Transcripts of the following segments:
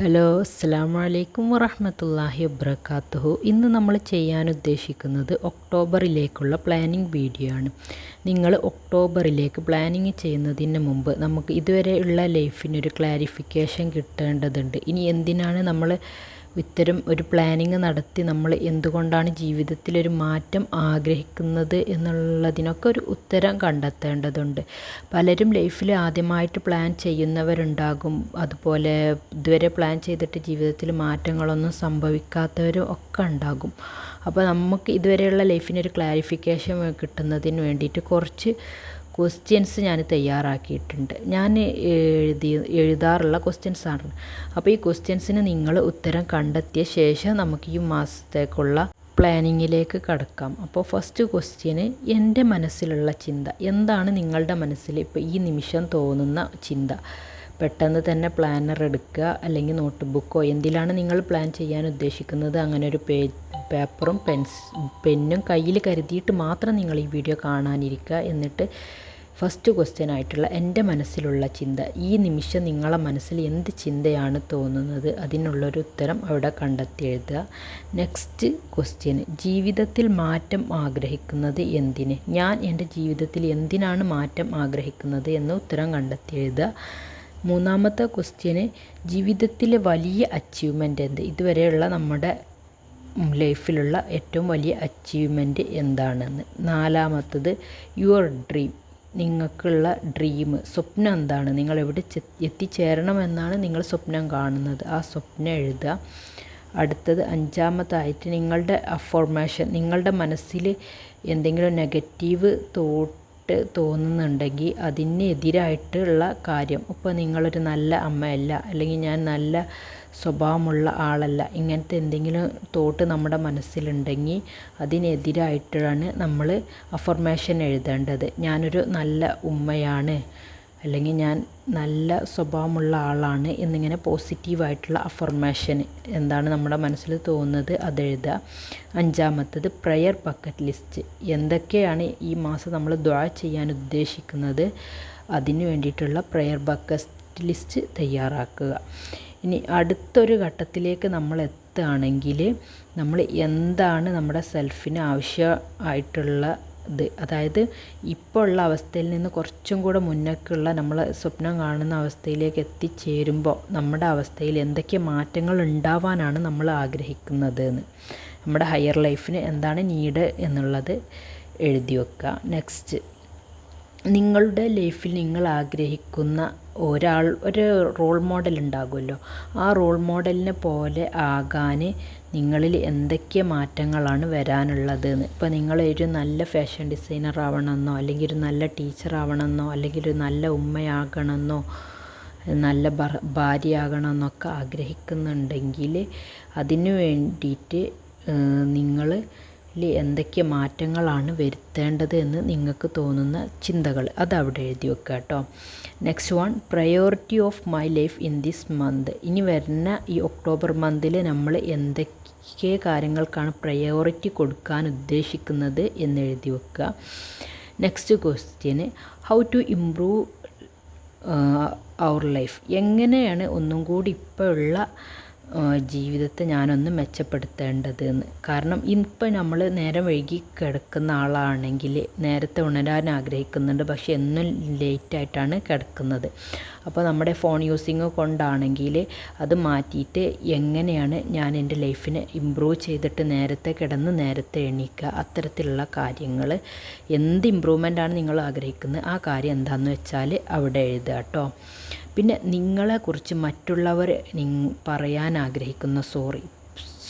Hello അസ്സാം വലൈക്കും വറഹമത്തല്ലാഹി വബർക്കാത്തുഹു ഇന്ന് നമ്മൾ ചെയ്യാൻ ഉദ്ദേശിക്കുന്നത് ഒക്ടോബറിലേക്കുള്ള പ്ലാനിംഗ് വീഡിയോ ആണ്. നിങ്ങൾ ഒക്ടോബറിലേക്ക് പ്ലാനിങ് ചെയ്യുന്നതിന് മുമ്പ് നമുക്ക് ഇതുവരെയുള്ള ലൈഫിനൊരു ക്ലാരിഫിക്കേഷൻ കിട്ടേണ്ടതുണ്ട്. ഇനി എന്തിനാണ് നമ്മൾ ഇത്തരം ഒരു പ്ലാനിങ് നടത്തി നമ്മൾ എന്തുകൊണ്ടാണ് ജീവിതത്തിലൊരു മാറ്റം ആഗ്രഹിക്കുന്നത് എന്നുള്ളതിനൊക്കെ ഒരു ഉത്തരം കണ്ടെത്തേണ്ടതുണ്ട്. പലരും ലൈഫിൽ ആദ്യമായിട്ട് പ്ലാൻ ചെയ്യുന്നവരുണ്ടാകും. അതുപോലെ ഇതുവരെ പ്ലാൻ ചെയ്തിട്ട് ജീവിതത്തിൽ മാറ്റങ്ങളൊന്നും സംഭവിക്കാത്തവരും ഒക്കെ ഉണ്ടാകും. അപ്പോൾ നമുക്ക് ഇതുവരെയുള്ള ലൈഫിനൊരു ക്ലാരിഫിക്കേഷൻ കിട്ടുന്നതിന് വേണ്ടിയിട്ട് കുറച്ച് ക്വസ്റ്റ്യൻസ് ഞാൻ തയ്യാറാക്കിയിട്ടുണ്ട്. ഞാൻ എഴുതി എഴുതാറുള്ള ക്വസ്റ്റ്യൻസ് ആണ് അപ്പോൾ ഈ ക്വസ്റ്റ്യൻസിന് നിങ്ങൾ ഉത്തരം കണ്ടെത്തിയ ശേഷം നമുക്ക് ഈ മാസത്തേക്കുള്ള പ്ലാനിങ്ങിലേക്ക് കടക്കാം. അപ്പോൾ ഫസ്റ്റ് ക്വസ്റ്റ്യന് എന്റെ മനസ്സിലുള്ള ചിന്ത. എന്താണ് നിങ്ങളുടെ മനസ്സിൽ ഇപ്പോൾ ഈ നിമിഷം തോന്നുന്ന ചിന്ത? പെട്ടെന്ന് തന്നെ പ്ലാനർ എടുക്കുക അല്ലെങ്കിൽ നോട്ട് ബുക്കോ എന്തിലാണ് നിങ്ങൾ പ്ലാൻ ചെയ്യാൻ ഉദ്ദേശിക്കുന്നത്? അങ്ങനെ ഒരു പേ പേപ്പറും പെൻസ് പെന്നും കയ്യിൽ കരുതിയിട്ട് മാത്രം നിങ്ങൾ ഈ വീഡിയോ കാണാനിരിക്കുക. എന്നിട്ട് ഫസ്റ്റ് ക്വസ്റ്റ്യൻ ആയിട്ടുള്ള എന്റെ മനസ്സിലുള്ള ചിന്ത ഈ നിമിഷം നിങ്ങളെ മനസ്സിൽ എന്ത് ചിന്തയാണ് തോന്നുന്നത്? അതിനുള്ളൊരു ഉത്തരം അവിടെ കണ്ടെത്തി എഴുതുക നെക്സ്റ്റ് ക്വസ്റ്റ്യൻ ജീവിതത്തിൽ മാറ്റം ആഗ്രഹിക്കുന്നത് എന്തിന്? ഞാൻ എന്റെ ജീവിതത്തിൽ എന്തിനാണ് മാറ്റം ആഗ്രഹിക്കുന്നത് എന്ന ഉത്തരം കണ്ടെത്തി എഴുതുക മൂന്നാമത്തെ ക്വസ്റ്റ്യന് ജീവിതത്തിലെ വലിയ അച്ചീവ്മെന്റ് എന്ത്? ഇതുവരെയുള്ള നമ്മുടെ ലൈഫിലുള്ള ഏറ്റവും വലിയ അച്ചീവ്മെന്റ് എന്താണെന്ന് നാലാമത്തത് യുവർ ഡ്രീം നിങ്ങൾക്കുള്ള ഡ്രീം സ്വപ്നം എന്താണ്? നിങ്ങൾ എവിടെ എത്തിച്ചേരണമെന്നാണ് നിങ്ങൾ സ്വപ്നം കാണുന്നത്. ആ സ്വപ്നം എഴുതുക. അടുത്തത് അഞ്ചാമതായിട്ട് നിങ്ങളുടെ അഫോർമേഷൻ നിങ്ങളുടെ മനസ്സിൽ എന്തെങ്കിലും നെഗറ്റീവ് തോട്ട് തോന്നുന്നുണ്ടെങ്കിൽ അതിനെതിരായിട്ടുള്ള കാര്യം. ഇപ്പോൾ നിങ്ങളൊരു നല്ല അമ്മയല്ല അല്ലെങ്കിൽ ഞാൻ നല്ല സ്വഭാവമുള്ള ആളല്ല. ഇങ്ങനത്തെ എന്തെങ്കിലും തോട്ട് നമ്മുടെ മനസ്സിലുണ്ടെങ്കിൽ അതിനെതിരായിട്ടാണ് നമ്മൾ അഫർമേഷൻ എഴുതേണ്ടത്. ഞാനൊരു നല്ല ഉമ്മയാണ് അല്ലെങ്കിൽ ഞാൻ നല്ല സ്വഭാവമുള്ള ആളാണ് എന്നിങ്ങനെ പോസിറ്റീവായിട്ടുള്ള അഫർമേഷൻ എന്താണ് നമ്മുടെ മനസ്സിൽ തോന്നുന്നത് അതെഴുതുക അഞ്ചാമത്തത് പ്രയർ ബക്കറ്റ് ലിസ്റ്റ് എന്തൊക്കെയാണ് ഈ മാസം നമ്മൾ ദ്വാ ചെയ്യാൻ ഉദ്ദേശിക്കുന്നത്? അതിന് വേണ്ടിയിട്ടുള്ള പ്രയർ ബക്കറ്റ് ലിസ്റ്റ് തയ്യാറാക്കുക. ഇനി അടുത്തൊരു ഘട്ടത്തിലേക്ക് നമ്മൾ എത്തുകയാണെങ്കിൽ നമ്മൾ എന്താണ് നമ്മുടെ സെൽഫിന് ആവശ്യമായിട്ടുള്ള ഇത്? അതായത് ഇപ്പോൾ ഉള്ള അവസ്ഥയിൽ നിന്ന് കുറച്ചും കൂടെ മുന്നേക്കുള്ള നമ്മൾ സ്വപ്നം കാണുന്ന അവസ്ഥയിലേക്ക് എത്തിച്ചേരുമ്പോൾ നമ്മുടെ അവസ്ഥയിൽ എന്തൊക്കെ മാറ്റങ്ങൾ ഉണ്ടാവാനാണ് നമ്മൾ ആഗ്രഹിക്കുന്നത് എന്ന് നമ്മുടെ ഹയർ ലൈഫിന് എന്താണ് നീഡ് എന്നുള്ളത് എഴുതി വെക്കുക. നെക്സ്റ്റ് നിങ്ങളുടെ ലൈഫിൽ നിങ്ങൾ ആഗ്രഹിക്കുന്ന ഒരാൾ ഒരു റോൾ മോഡൽ ഉണ്ടാകുമല്ലോ. ആ റോൾ മോഡലിനെ പോലെ ആകാൻ നിങ്ങളിൽ എന്തൊക്കെ മാറ്റങ്ങളാണ് വരാനുള്ളത് എന്ന് ഇപ്പോൾ നിങ്ങൾ ഒരു നല്ല ഫാഷൻ ഡിസൈനർ ആവണമെന്നോ അല്ലെങ്കിൽ ഒരു നല്ല ടീച്ചർ ആവണമെന്നോ അല്ലെങ്കിൽ ഒരു നല്ല ഉമ്മയാകണമെന്നോ നല്ല ഭാര്യയാകണമെന്നൊക്കെ ആഗ്രഹിക്കുന്നുണ്ടെങ്കിൽ അതിനു വേണ്ടിയിട്ട് നിങ്ങൾ എന്തൊക്കെ മാറ്റങ്ങളാണ് വരുത്തേണ്ടത് എന്ന് നിങ്ങൾക്ക് തോന്നുന്ന ചിന്തകൾ അത് അവിടെ എഴുതി വെക്കുക കേട്ടോ. Next one priority of my life in this month ഇനി വരുന്ന ഈ ഒക്ടോബർ മന്തിൽ നമ്മൾ എന്തൊക്കെ കാര്യങ്ങൾക്കാണ് പ്രയോറിറ്റി കൊടുക്കാൻ ഉദ്ദേശിക്കുന്നത് എന്ന് എഴുതി വെക്കുക. Next question how to improve our life എങ്ങനെയാണ് ഒന്നും കൂടി ഇപ്പോൾ ഉള്ള ജീവിതത്തെ ഞാനൊന്ന് മെച്ചപ്പെടുത്തേണ്ടത് എന്ന് കാരണം ഇപ്പം നമ്മൾ നേരം വൈകി കിടക്കുന്ന ആളാണെങ്കിൽ നേരത്തെ ഉണരാൻ ആഗ്രഹിക്കുന്നുണ്ട്. പക്ഷെ എന്നും ലേറ്റായിട്ടാണ് കിടക്കുന്നത്. അപ്പോൾ നമ്മുടെ ഫോൺ യൂസിങ് കൊണ്ടാണെങ്കിൽ അത് മാറ്റിയിട്ട് എങ്ങനെയാണ് ഞാൻ എന്റെ ലൈഫിനെ ഇമ്പ്രൂവ് ചെയ്തിട്ട് നേരത്തെ കിടന്ന് നേരത്തെ എണീക്കുക? അത്തരത്തിലുള്ള കാര്യങ്ങൾ എന്ത് ഇമ്പ്രൂവ്മെന്റാണ് നിങ്ങൾ ആഗ്രഹിക്കുന്നത്? ആ കാര്യം എന്താണെന്ന് വെച്ചാൽ അവിടെ എഴുതുക കേട്ടോ. പിന്നെ നിങ്ങളെക്കുറിച്ച് മറ്റുള്ളവർ പറയാൻ ആഗ്രഹിക്കുന്ന സോറി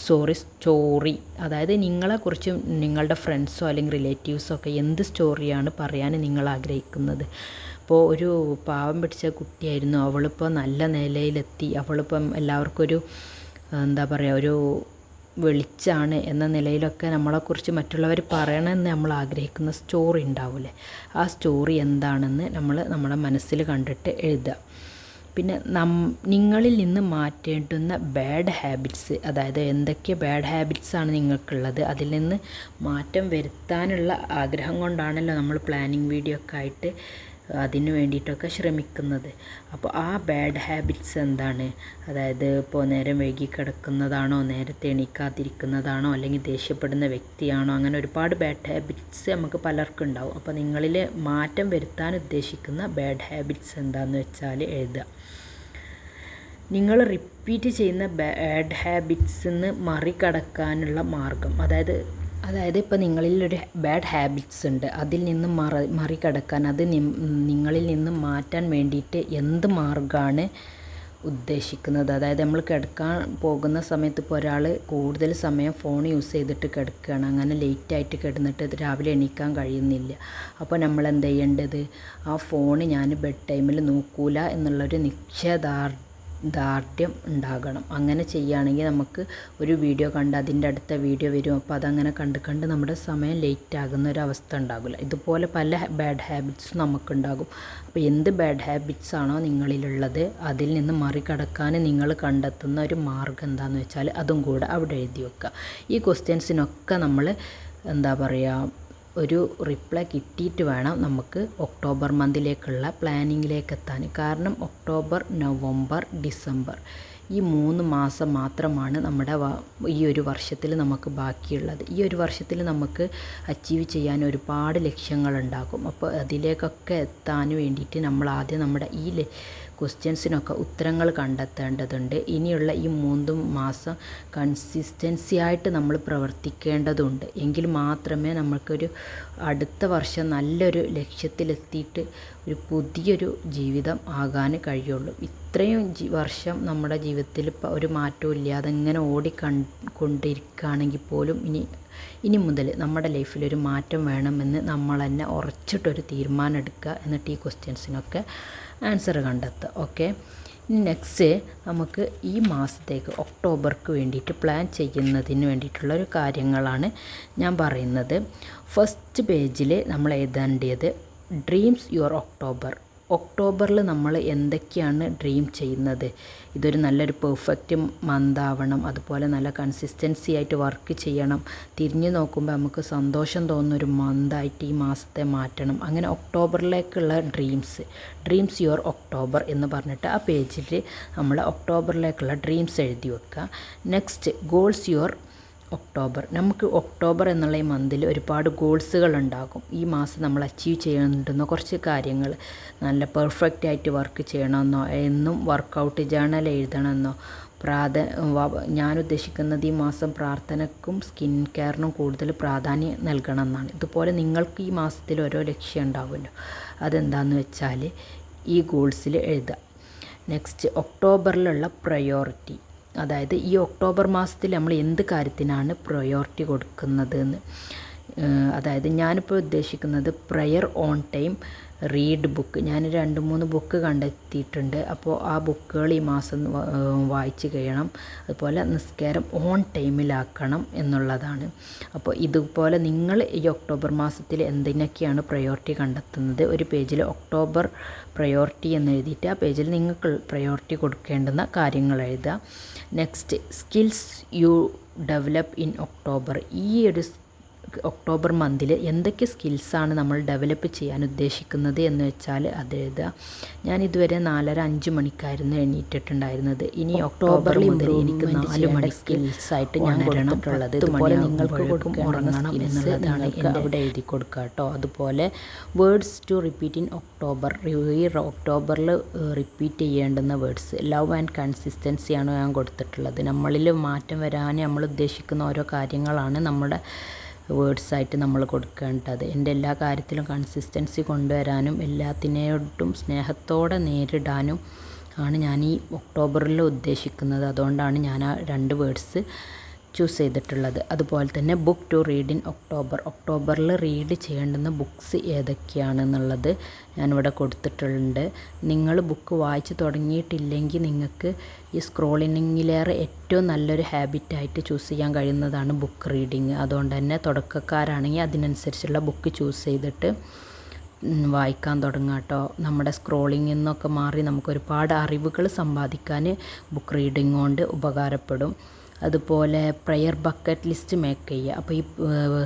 സോറി സ്റ്റോറി അതായത് നിങ്ങളെക്കുറിച്ച് നിങ്ങളുടെ ഫ്രണ്ട്സോ അല്ലെങ്കിൽ റിലേറ്റീവ്സോ ഒക്കെ എന്ത് സ്റ്റോറിയാണ് പറയാൻ നിങ്ങൾ ആഗ്രഹിക്കുന്നത്? ഇപ്പോൾ ഒരു പാവം പിടിച്ച കുട്ടിയായിരുന്നു. അവളിപ്പോൾ നല്ല നിലയിലെത്തി. അവളിപ്പം എല്ലാവർക്കും ഒരു എന്താ പറയുക ഒരു വെളിച്ചാണ് എന്ന നിലയിലൊക്കെ നമ്മളെക്കുറിച്ച് മറ്റുള്ളവർ പറയണമെന്ന് നമ്മൾ ആഗ്രഹിക്കുന്ന സ്റ്റോറി ഉണ്ടാവില്ലേ? ആ സ്റ്റോറി എന്താണെന്ന് നമ്മൾ നമ്മുടെ മനസ്സിൽ കണ്ടിട്ട് എഴുതുക. പിന്നെ നം നിങ്ങളിൽ നിന്ന് മാറ്റേണ്ടുന്ന ബാഡ് ഹാബിറ്റ്സ് അതായത് എന്തൊക്കെ ബാഡ് ഹാബിറ്റ്സാണ് നിങ്ങൾക്കുള്ളത് അതിൽ നിന്ന് മാറ്റം വരുത്താനുള്ള ആഗ്രഹം കൊണ്ടാണല്ലോ നമ്മൾ പ്ലാനിങ് വീഡിയോ ഒക്കെ ആയിട്ട് അതിന് വേണ്ടിയിട്ടൊക്കെ ശ്രമിക്കുന്നത്. അപ്പോൾ ആ ബാഡ് ഹാബിറ്റ്സ് എന്താണ്? അതായത് ഇപ്പോൾ നേരം വൈകി കിടക്കുന്നതാണോ നേരത്തെ എണീക്കാതിരിക്കുന്നതാണോ അല്ലെങ്കിൽ ദേഷ്യപ്പെടുന്ന വ്യക്തിയാണോ അങ്ങനെ ഒരുപാട് ബാഡ് ഹാബിറ്റ്സ് നമുക്ക് പലർക്കും ഉണ്ടാവും. അപ്പോൾ നിങ്ങളിൽ മാറ്റം വരുത്താൻ ഉദ്ദേശിക്കുന്ന ബാഡ് ഹാബിറ്റ്സ് എന്താണെന്ന് വെച്ചാൽ എഴുതുക. നിങ്ങൾ റിപ്പീറ്റ് ചെയ്യുന്ന ബാഡ് ഹാബിറ്റ്സ് നിന്ന് മറികടക്കാനുള്ള മാർഗം അതായത് അതായത് ഇപ്പോൾ നിങ്ങളിൽ ഒരു ബാഡ് ഹാബിറ്റ്സ് ഉണ്ട്. അതിൽ നിന്ന് മറ മറികടക്കാൻ അത് നിങ്ങളിൽ നിന്ന് മാറ്റാൻ വേണ്ടിയിട്ട് എന്ത് മാർഗമാണ് ഉദ്ദേശിക്കുന്നത്? അതായത് നമ്മൾ കിടക്കാൻ പോകുന്ന സമയത്ത് ഇപ്പോൾ ഒരാൾ കൂടുതൽ സമയം ഫോൺ യൂസ് ചെയ്തിട്ട് കിടക്കുകയാണ്. അങ്ങനെ ലേറ്റായിട്ട് കിടന്നിട്ട് രാവിലെ എണീക്കാൻ കഴിയുന്നില്ല. അപ്പോൾ നമ്മൾ എന്ത് ചെയ്യേണ്ടത്? ആ ഫോൺ ഞാൻ ബെഡ് ടൈമിൽ നോക്കൂല എന്നുള്ളൊരു നിശ്ചയദാർഢ്യം ദാർഢ്യം ഉണ്ടാകണം. അങ്ങനെ ചെയ്യുകയാണെങ്കിൽ നമുക്ക് ഒരു വീഡിയോ കണ്ട് അതിന്റെ അടുത്ത വീഡിയോ വരും. അപ്പോൾ അതങ്ങനെ കണ്ട് കണ്ട് നമ്മുടെ സമയം ലേറ്റ് ആകുന്ന ഒരു അവസ്ഥ ഉണ്ടാകില്ല. ഇതുപോലെ പല ബാഡ് ഹാബിറ്റ്സ് നമുക്കുണ്ടാകും. അപ്പോൾ എന്ത് ബാഡ് ഹാബിറ്റ്സ് ആണോ നിങ്ങളിലുള്ളത് അതിൽ നിന്ന് മറികടക്കാൻ നിങ്ങൾ കണ്ടെത്തുന്ന ഒരു മാർഗം എന്താണെന്ന് വെച്ചാൽ അതും കൂടെ അവിടെ എഴുതി വെക്കുക. ഈ ക്വസ്റ്റ്യൻസിനൊക്കെ നമ്മൾ എന്താ പറയുക ഒരു റിപ്ലൈ കിട്ടിയിട്ട് വേണം നമുക്ക് ഒക്ടോബർ മന്തിലേക്കുള്ള പ്ലാനിങ്ങിലേക്ക് എത്താൻ കാരണം ഒക്ടോബർ നവംബർ ഡിസംബർ ഈ മൂന്ന് മാസം മാത്രമാണ് നമ്മുടെ ഈ ഒരു വർഷത്തിൽ നമുക്ക് ബാക്കിയുള്ളത്. ഈ ഒരു വർഷത്തിൽ നമുക്ക് അച്ചീവ് ചെയ്യാൻ ഒരുപാട് ലക്ഷ്യങ്ങളുണ്ടാകും. അപ്പോൾ അതിലേക്കൊക്കെ എത്താൻ വേണ്ടിയിട്ട് നമ്മൾ ആദ്യം നമ്മുടെ ഈ ക്വസ്റ്റ്യൻസിനൊക്കെ ഉത്തരങ്ങൾ കണ്ടെത്തേണ്ടതുണ്ട്. ഇനിയുള്ള ഈ മൂന്ന് മാസം കൺസിസ്റ്റൻസി ആയിട്ട് നമ്മൾ പ്രവർത്തിക്കേണ്ടതുണ്ട്. എങ്കിൽ മാത്രമേ നമുക്കൊരു അടുത്ത വർഷം നല്ലൊരു ലക്ഷ്യത്തിലെത്തിയിട്ട് ഒരു പുതിയൊരു ജീവിതം ആകാൻ കഴിയുള്ളൂ. ഇത്രയും വർഷം നമ്മുടെ ജീവിതത്തിൽ ഒരു മാറ്റവും ഇല്ലാതെ ഇങ്ങനെ ഓടി കൊണ്ടിരിക്കുകയാണെങ്കിൽ പോലും ഇനി ഇനി മുതൽ നമ്മുടെ ലൈഫിൽ ഒരു മാറ്റം വേണമെന്ന് നമ്മൾ തന്നെ ഉറച്ചിട്ടൊരു തീരുമാനം എടുക്കുക എന്നിട്ട് ഈ ക്വസ്റ്റ്യൻസിനൊക്കെ ആൻസർ കണ്ടെത്തുക ഓക്കെ നെക്സ്റ്റ് നമുക്ക് ഈ മാസത്തേക്ക് ഒക്ടോബർക്ക് വേണ്ടിയിട്ട് പ്ലാൻ ചെയ്യുന്നതിന് വേണ്ടിയിട്ടുള്ള ഒരു കാര്യങ്ങളാണ് ഞാൻ പറയുന്നത്. ഫസ്റ്റ് പേജിൽ നമ്മൾ എഴുതേണ്ടത് ഡ്രീംസ് യുവർ ഒക്ടോബർ ഒക്ടോബറിൽ നമ്മൾ എന്തൊക്കെയാണ് ഡ്രീം ചെയ്യുന്നത്? ഇതൊരു നല്ലൊരു പെർഫെക്റ്റ് മന്താവണം അതുപോലെ നല്ല കൺസിസ്റ്റൻസി ആയിട്ട് വർക്ക് ചെയ്യണം. തിരിഞ്ഞു നോക്കുമ്പോൾ നമുക്ക് സന്തോഷം തോന്നുന്ന ഒരു മന്തായിട്ട് ഈ മാസത്തെ മാറ്റണം. അങ്ങനെ ഒക്ടോബറിലേക്കുള്ള ഡ്രീംസ് ഡ്രീംസ് യുവർ ഒക്ടോബർ എന്ന് പറഞ്ഞിട്ട് ആ പേജിൽ നമ്മൾ ഒക്ടോബറിലേക്കുള്ള ഡ്രീംസ് എഴുതി വെക്കുക നെക്സ്റ്റ് ഗോൾസ് യുവർ ഒക്ടോബർ. നമുക്ക് ഒക്ടോബർ എന്നുള്ള ഈ മന്തിൽ ഒരുപാട് ഗോൾസുകൾ ഉണ്ടാകും. ഈ മാസം നമ്മൾ അച്ചീവ് ചെയ്യേണ്ടുന്ന കുറച്ച് കാര്യങ്ങൾ. നല്ല പെർഫെക്റ്റ് ആയിട്ട് വർക്ക് ചെയ്യണമെന്നോ എന്നും വർക്കൗട്ട് ജേണൽ എഴുതണമെന്നോ പ്രാധ ഞാൻ ഉദ്ദേശിക്കുന്നത് ഈ മാസം പ്രാർത്ഥനക്കും സ്കിൻ കെയറിനും കൂടുതൽ പ്രാധാന്യം നൽകണം എന്നാണ് ഇതുപോലെ നിങ്ങൾക്ക് ഈ മാസത്തിൽ ഓരോ ലക്ഷ്യം ഉണ്ടാവുമല്ലോ. അതെന്താണെന്ന് വെച്ചാൽ ഈ ഗോൾസിൽ എഴുതുക. നെക്സ്റ്റ് ഒക്ടോബറിലുള്ള പ്രയോറിറ്റി അതായത് ഈ ഒക്ടോബർ മാസത്തിൽ നമ്മൾ എന്ത് കാര്യത്തിനാണ് പ്രയോറിറ്റി കൊടുക്കുന്നത് എന്ന് അതായത് ഞാനിപ്പോൾ ഉദ്ദേശിക്കുന്നത് prayer on time read book ഞാൻ രണ്ട് മൂന്ന് ബുക്ക് കണ്ടെത്തിയിട്ടുണ്ട്. അപ്പോൾ ആ ബുക്കുകൾ ഈ മാസം വായിച്ച് കഴിയണം. അതുപോലെ നിസ്കാരം ഓൺ ടൈമിലാക്കണം എന്നുള്ളതാണ്. അപ്പോൾ ഇതുപോലെ നിങ്ങൾ ഈ ഒക്ടോബർ മാസത്തിൽ എന്തിനൊക്കെയാണ് പ്രയോറിറ്റി കണ്ടെത്തുന്നത്? ഒരു പേജിൽ ഒക്ടോബർ പ്രയോറിറ്റി എന്ന് എഴുതിയിട്ട് ആ പേജിൽ നിങ്ങൾക്ക് പ്രയോറിറ്റി കൊടുക്കേണ്ടുന്ന കാര്യങ്ങൾ എഴുതുക. Next skills you develop in October ഈ ഒരു ഒക്ടോബർ മന്തിൽ എന്തൊക്കെ സ്കിൽസാണ് നമ്മൾ ഡെവലപ്പ് ചെയ്യാൻ ഉദ്ദേശിക്കുന്നത് എന്ന് വെച്ചാൽ അത് എഴുതുക ഞാൻ ഇതുവരെ നാലര അഞ്ച് മണിക്കായിരുന്നു എണീറ്റിട്ടുണ്ടായിരുന്നത്. ഇനി ഒക്ടോബറിൽ മുതൽ എനിക്ക് നാല് മണി സ്കിൽസായിട്ട് ഞാൻ ഇടണമുള്ളത് ഇതുപോലെ നിങ്ങൾക്ക് കൊടുക്കും ഉറങ്ങണം എന്നുള്ളതാണ് എന്റെ അവിടെ എഴുതി കൊടുക്കുക കേട്ടോ അതുപോലെ words to repeat in October ഈ ഒക്ടോബറിൽ റിപ്പീറ്റ് ചെയ്യേണ്ടുന്ന വേർഡ്സ് ലവ് ആൻഡ് കൺസിസ്റ്റൻസിയാണ് ഞാൻ കൊടുത്തിട്ടുള്ളത്. നമ്മളിൽ മാറ്റം വരാൻ നമ്മൾ ഉദ്ദേശിക്കുന്ന ഓരോ കാര്യങ്ങളാണ് നമ്മുടെ വേർഡ്സായിട്ട് നമ്മൾ കൊടുക്കേണ്ടത്. എന്റെ എല്ലാ കാര്യത്തിലും കൺസിസ്റ്റൻസി കൊണ്ടുവരാനും എല്ലാത്തിനോട്ടും സ്നേഹത്തോടെ നേരിടാനും ആണ് ഞാൻ ഈ ഒക്ടോബറിൽ ഉദ്ദേശിക്കുന്നത്. അതുകൊണ്ടാണ് ഞാൻ ആ രണ്ട് വേർഡ്സ് ചൂസ് ചെയ്തിട്ടുള്ളത്. അതുപോലെ തന്നെ book to read in October ഒക്ടോബറിൽ റീഡ് ചെയ്യേണ്ടുന്ന ബുക്ക്സ് ഏതൊക്കെയാണെന്നുള്ളത് ഞാനിവിടെ കൊടുത്തിട്ടുണ്ട്. നിങ്ങൾ ബുക്ക് വായിച്ച് തുടങ്ങിയിട്ടില്ലെങ്കിൽ നിങ്ങൾക്ക് ഈ സ്ക്രോളിങ്ങിലേറെ ഏറ്റവും നല്ലൊരു ഹാബിറ്റായിട്ട് ചൂസ് ചെയ്യാൻ കഴിയുന്നതാണ് ബുക്ക് റീഡിങ് അതുകൊണ്ട് തന്നെ തുടക്കക്കാരാണെങ്കിൽ അതിനനുസരിച്ചുള്ള ബുക്ക് ചൂസ് ചെയ്തിട്ട് വായിക്കാൻ തുടങ്ങുക കേട്ടോ. നമ്മുടെ സ്ക്രോളിങ്ങിൽ നിന്നൊക്കെ മാറി നമുക്ക് ഒരുപാട് അറിവുകൾ സമ്പാദിക്കാൻ ബുക്ക് റീഡിങ് കൊണ്ട് ഉപകാരപ്പെടും. അതുപോലെ പ്രയർ ബക്കറ്റ് ലിസ്റ്റ് മേക്ക് ചെയ്യുക. അപ്പോൾ ഈ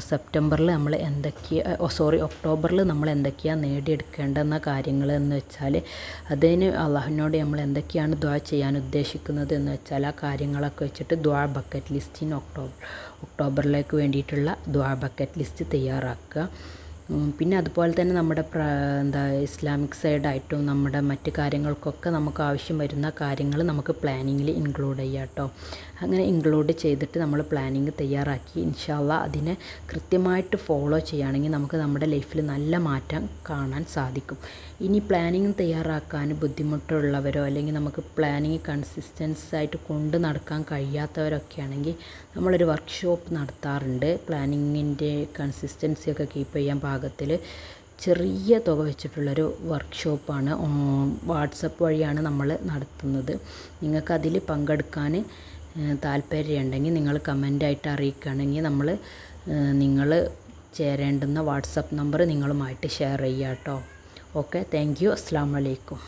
സെപ്റ്റംബറിൽ നമ്മൾ എന്തൊക്കെയാണ് സോറി ഒക്ടോബറിൽ നമ്മൾ എന്തൊക്കെയാണ് നേടിയെടുക്കേണ്ടെന്ന കാര്യങ്ങൾ എന്ന് വെച്ചാൽ അതിന് അള്ളാഹുവിനോട് നമ്മൾ എന്തൊക്കെയാണ് ദ്വാ ചെയ്യാൻ ഉദ്ദേശിക്കുന്നത് എന്ന് വെച്ചാൽ ആ കാര്യങ്ങളൊക്കെ വെച്ചിട്ട് the bucket list in October ഒക്ടോബറിലേക്ക് വേണ്ടിയിട്ടുള്ള ദ്വാ ബക്കറ്റ് ലിസ്റ്റ് തയ്യാറാക്കുക. പിന്നെ അതുപോലെ തന്നെ നമ്മുടെ എന്താ ഇസ്ലാമിക് സൈഡായിട്ടും നമ്മുടെ മറ്റ് കാര്യങ്ങൾക്കൊക്കെ നമുക്ക് ആവശ്യം വരുന്ന കാര്യങ്ങൾ നമുക്ക് പ്ലാനിങ്ങിൽ ഇൻക്ലൂഡ് ചെയ്യാം കേട്ടോ. അങ്ങനെ ഇൻക്ലൂഡ് ചെയ്തിട്ട് നമ്മൾ പ്ലാനിങ് തയ്യാറാക്കി ഇൻഷാല്ല അതിനെ കൃത്യമായിട്ട് ഫോളോ ചെയ്യുകയാണെങ്കിൽ നമുക്ക് നമ്മുടെ ലൈഫിൽ നല്ല മാറ്റം കാണാൻ സാധിക്കും. ഇനി പ്ലാനിങ് തയ്യാറാക്കാൻ ബുദ്ധിമുട്ടുള്ളവരോ അല്ലെങ്കിൽ നമുക്ക് പ്ലാനിങ് കൺസിസ്റ്റൻസ് ആയിട്ട് കൊണ്ട് നടക്കാൻ കഴിയാത്തവരൊക്കെ ആണെങ്കിൽ നമ്മളൊരു വർക്ക്ഷോപ്പ് നടത്താറുണ്ട്. പ്ലാനിങ്ങിന്റെ കൺസിസ്റ്റൻസി ഒക്കെ കീപ്പ് ചെയ്യാൻ പാകത്തിൽ ചെറിയ തുക വെച്ചിട്ടുള്ളൊരു വർക്ക്ഷോപ്പാണ് വാട്സപ്പ് വഴിയാണ് നമ്മൾ നടത്തുന്നത്. നിങ്ങൾക്കതിൽ പങ്കെടുക്കാൻ താല്പര്യമുണ്ടെങ്കിൽ നിങ്ങൾ കമന്റായിട്ട് അറിയിക്കുകയാണെങ്കിൽ നമ്മൾ നിങ്ങൾ ചേരേണ്ടുന്ന വാട്സപ്പ് നമ്പർ നിങ്ങളുമായിട്ട് ഷെയർ ചെയ്യാം കേട്ടോ. Okay thank you. അസ്സാം വലൈക്കും